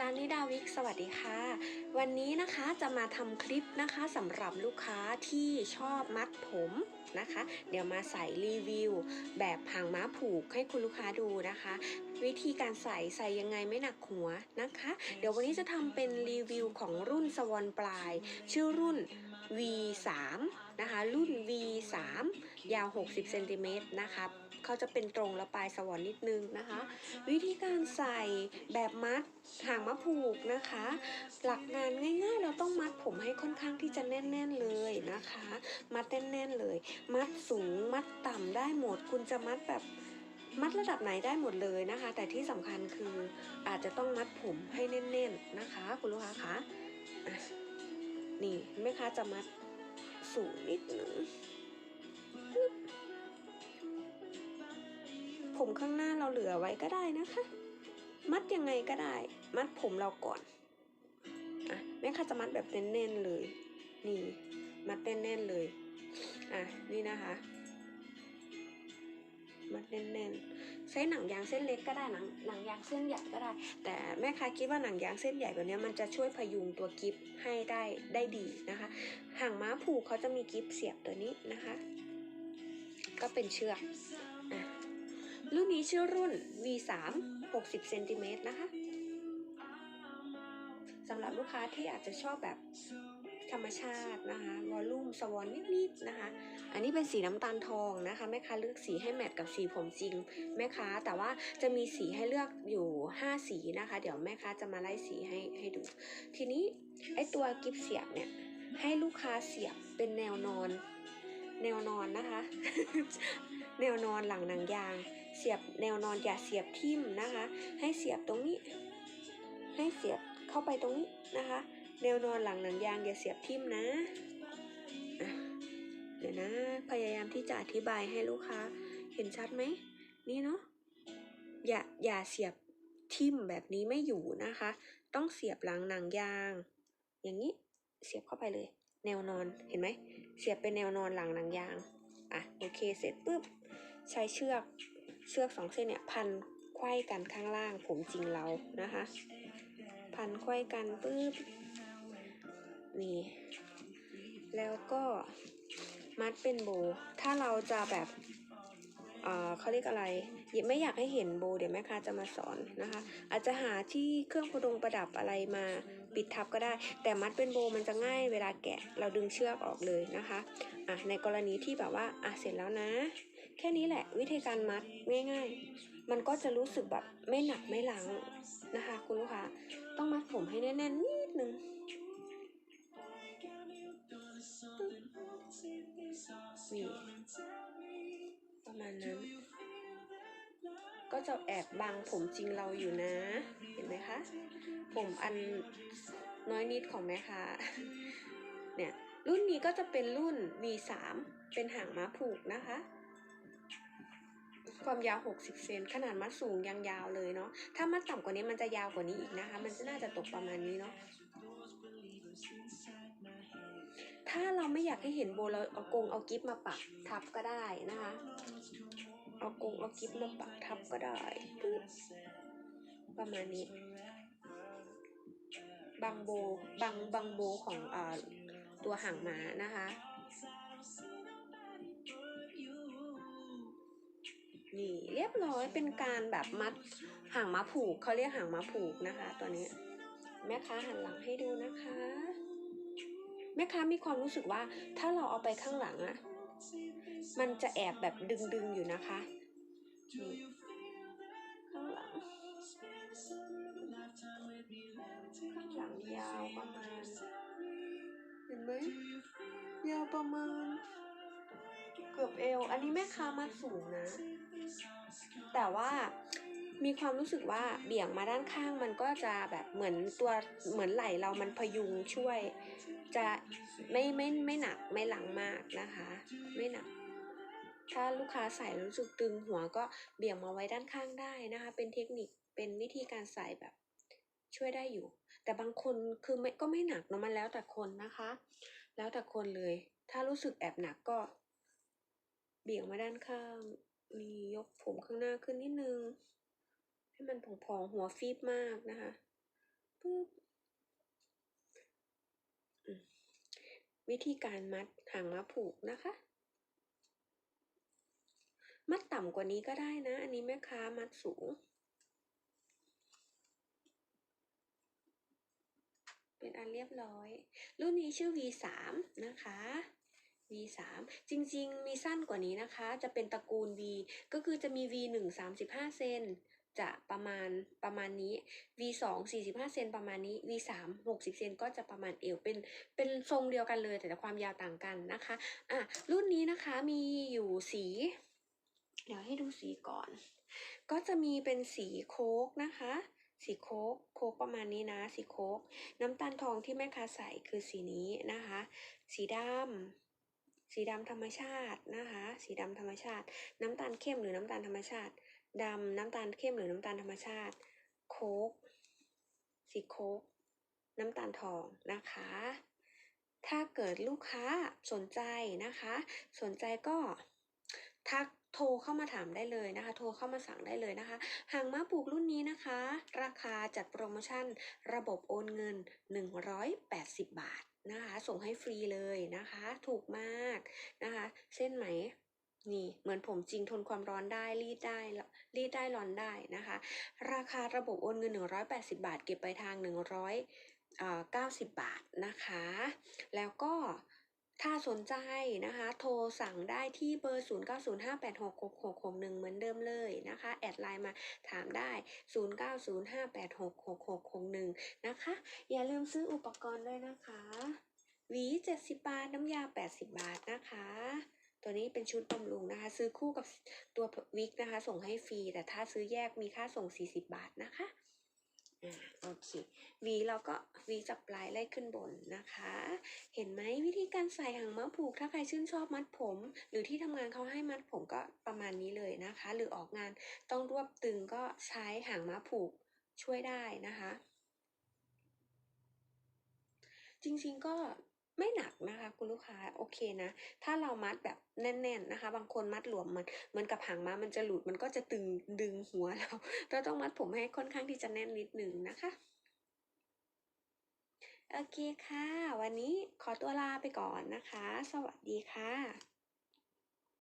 ร้านนิดาวิกสวัสดีค่ะ วันนี้นะคะจะมาทำคลิปนะคะสำหรับลูกค้าที่ชอบมัดผมนะคะ เดี๋ยวมาใส่รีวิว แบบหางม้าผูกให้คุณลูกค้าดูนะคะ วิธีการใส่ใส่ยังไงไม่หนักหัวนะคะ เดี๋ยววันนี้จะทำเป็นรีวิวของรุ่นสวอนปลาย ชื่อรุ่น V3 นะคะ รุ่น V3 ยาว 60เซนติเมตรนะคะ เขาจะเป็นตรงและปลายสวอนนิดนึงนะคะ วิธีการใส่แบบมัดหางมะผูกนะคะ หลักงานง่ายๆ เราต้องมัดผมให้ค่อนข้างที่จะแน่นๆเลยนะคะ มัดแน่นๆเลย มัดสูงมัดต่ำได้หมด คุณจะมัดแบบมัดระดับไหนได้หมดเลยนะคะ แต่ที่สำคัญคืออาจจะต้องมัดผมให้แน่นๆนะคะ คุณลูกค้าคะะนี่แม่ค้าจะมัดสูงนิดนึง ผมข้างหน้าเราเหลือไว้ก็ได้นะคะ มัดยังไงก็ได้ มัดผมเราก่อนอะแม่ค้าจะมัดแบบแน่นๆเลย นี่ มัดแน่นๆเลยอะนี่นะคะ มัดแน่นๆใช้หนังยางเส้นเล็กก็ได้หนังหนังยางเส้นใหญ่ก็ได้ แต่แม่ค้าคิดว่าหนังยางเส้นใหญ่แบบนี้มันจะช่วยพยุงตัวกิฟให้ได้ได้ดีนะคะหางม้าผูกเขาจะมีกิฟเสียบตัวนี้นะคะ ก็เป็นเชือกอะ รุ่นนี้ชื่อรุ่น V3 60เซนติเมตรนะคะสำหรับลูกค้าที่อาจจะชอบแบบธรรมชาตินะคะ วอลลุ่มสวอนนิดๆนะคะ อันนี้เป็นสีน้ำตาลทองนะคะ แม่ค้าเลือกสีให้แมทกับสีผมจริงแม่ค้า แต่ว่าจะมีสีให้เลือกอยู่ 5 สีนะคะ เดี๋ยวแม่ค้าจะมาไล่สีให้ให้ดู ทีนี้ไอตัวกิฟเสียบเนี่ย ให้ลูกค้าเสียบเป็นแนวนอน แนวนอนนะคะ แนวนอนหลังหนังยาง เสียบแนวนอนอย่าเสียบทิ่มนะคะ ให้เสียบตรงนี้ ให้เสียบเข้าไปตรงนี้นะคะ แนวนอนหลังหนังยางอย่าเสียบทิ่มนะะเดี๋ยวนะพยายามที่จะอธิบายให้ลูกค้าเห็นชัดไหมนี่เนาะอย่าอย่าเสียบทิ่มแบบนี้ไม่อยู่นะคะ ต้องเสียบหลังหนังยาง อย่างนี้เสียบเข้าไปเลย แนวนอนเห็นไหมเสียบเป็นแนวนอนหลังหนังยางอะโอเคเสร็จปุ๊บใช้เชือก เชือกสองเส้นเนี่ยพันไขว้กันข้างล่างผมจริงเรานะคะ พันไขว้กันปุ๊บนี่แล้วก็มัดเป็นโบ ถ้าเราจะแบบเออเขาเรียกอะไรไม่อยากให้เห็นโบเดี๋ยวแม่ค้าจะมาสอนนะคะ อาจจะหาที่เครื่องประดงประดับอะไรมาปิดทับก็ได้ แต่มัดเป็นโบมันจะง่ายเวลาแกะเราดึงเชือกออกเลยนะคะอะในกรณีที่แบบว่าอะเสร็จแล้วนะ แค่นี้แหละวิธีการมัดง่าย ๆ มันก็จะรู้สึกแบบไม่หนักไม่หลังนะคะ คุณลูกค้าต้องมัดผมให้แน่นๆนิดนึงนี่ประมาณนั้น ก็จะแอบบังผมจริงเราอยู่นะ เห็นไหมคะ ผมอันน้อยนิดของแม่ค้าเนี่ยรุ่นนี้ก็จะเป็นรุ่น V3 เป็นหางม้าผูกนะคะ ความยาว 60 เซนขนาดมัดสูงยังยาวเลยเนาะถ้ามัดต่ำกว่านี้มันจะยาวกว่านี้อีกนะคะ มันจะน่าจะตกประมาณนี้เนาะถ้าเราไม่อยากให้เห็นโบเราเอากงเอากิฟมาปักทับก็ได้นะคะ เอากงเอากิฟมาปักทับก็ได้ประมาณนี้บางโบบางบางโบของอตัวหางม้านะคะ นี่เรียบร้อยเป็นการแบบมัดหางมาผูกเขาเรียกหางมาผูกนะคะ ตัวนี้ แม่ค้าหันหลังให้ดูนะคะ แม่ค้ามีความรู้สึกว่าถ้าเราเอาไปข้างหลังอะมันจะแอบแบบดึงๆอยู่นะคะนี่ข้างหลังข้างหลังยาวประมาณเห็นไหมยาวประมาณเกือบเอว อันนี้แม่ค้ามัดสูงนะ แต่ว่ามีความรู้สึกว่าเบี่ยงมาด้านข้างมันก็จะแบบเหมือนตัวเหมือนไหล่เรามันพยุงช่วย จะไม่ไม่ไม่หนักไม่หลังมากนะคะ ไม่หนัก ถ้าลูกค้าใส่รู้สึกตึงหัวก็เบี่ยงมาไว้ด้านข้างได้นะคะ เป็นเทคนิคเป็นวิธีการใส่แบบช่วยได้อยู่ แต่บางคนคือไม่ก็ไม่หนักเนอะมันแล้วแต่คนนะคะ แล้วแต่คนเลย ถ้ารู้สึกแอบหนักก็ เบี่ยงมาด้านข้าง นี่ยกผมข้างหน้าขึ้นนิดนึง ให้มันผองๆหัวฟีบมากนะคะปึ๊บวิธีการมัดหางม้าผูกนะคะ มัดต่ำกว่านี้ก็ได้นะ อันนี้แม่ค้ามัดสูง เป็นอันเรียบร้อย รุ่นนี้ชื่อ V3 นะคะ V3 จริงๆ มีสั้นกว่านี้นะคะ จะเป็นตระกูล V ก็คือจะมี V1 35 เซนจะประมาณประมาณนี้ V2 45 เซนประมาณนี้ V3 60 เซนก็จะประมาณเอวเป็นเป็นทรงเดียวกันเลย แต่ความยาวต่างกันนะคะอะรุ่นนี้นะคะมีอยู่สี เดี๋ยวให้ดูสีก่อน ก็จะมีเป็นสีโค้กนะคะสีโคกโคกประมาณนี้นะ สีโคกน้ำตาลทองที่แม่ค้าใส่คือสีนี้นะคะ สีดำ สีดำธรรมชาตินะคะ สีดำธรรมชาติ น้ำตาลเข้มหรือน้ำตาลธรรมชาติดำน้ำตาลเข้มหรือน้ำตาลธรรมชาติ โค้กสีโค้กน้ำตาลทองนะคะ ถ้าเกิดลูกค้าสนใจนะคะ สนใจก็ทักโทรเข้ามาถามได้เลยนะคะ โทรเข้ามาสั่งได้เลยนะคะหางม้าปลูกรุ่นนี้นะคะ ราคาจัดโปรโมชั่นระบบโอนเงิน 180 บาท นะคะ ส่งให้ฟรีเลยนะคะ ถูกมากนะคะ เส้นไหมนี่เหมือนผมจริงทนความร้อนได้รีดได้รีดได้ร้อนได้นะคะ ราคาระบบโอนเงิน 180 บาท เก็บไปลายทาง 100 90 บาทนะคะ แล้วก็ ถ้าสนใจนะคะ โทรสั่งได้ที่เบอร์ 0905866661 เหมือนเดิมเลยนะคะ แอดไลน์มาถามได้ 0905866661 นะคะ อย่าลืมซื้ออุปกรณ์ด้วยนะคะหวี 70 บาท น้ำยา 80 บาทนะคะ ตัวนี้เป็นชุดบำรุงนะคะ ซื้อคู่กับตัววิกนะคะ ส่งให้ฟรี แต่ถ้าซื้อแยกมีค่าส่ง 40 บาทนะคะ โอเควีเราก็วีจับปลายไล่ขึ้นบนนะคะ เห็นไหมวิธีการใส่หางม้าผูก ถ้าใครชื่นชอบมัดผม หรือที่ทำงานเขาให้มัดผมก็ประมาณนี้เลยนะคะ หรือออกงานต้องรวบตึงก็ใช้หางม้าผูกช่วยได้นะคะ จริงๆก็ ไม่หนักนะคะคุณลูกค้าโอเคนะ ถ้าเรามัดแบบแน่น ๆนะคะ บางคนมัดหลวมมันเหมือนกับหางม้ามันจะหลุดมันก็จะตึงดึงหัวเรา เราต้องมัดผมให้ค่อนข้างที่จะแน่นนิดหนึ่งนะคะโอเคค่ะ วันนี้ขอตัวลาไปก่อนนะคะ สวัสดีค่ะ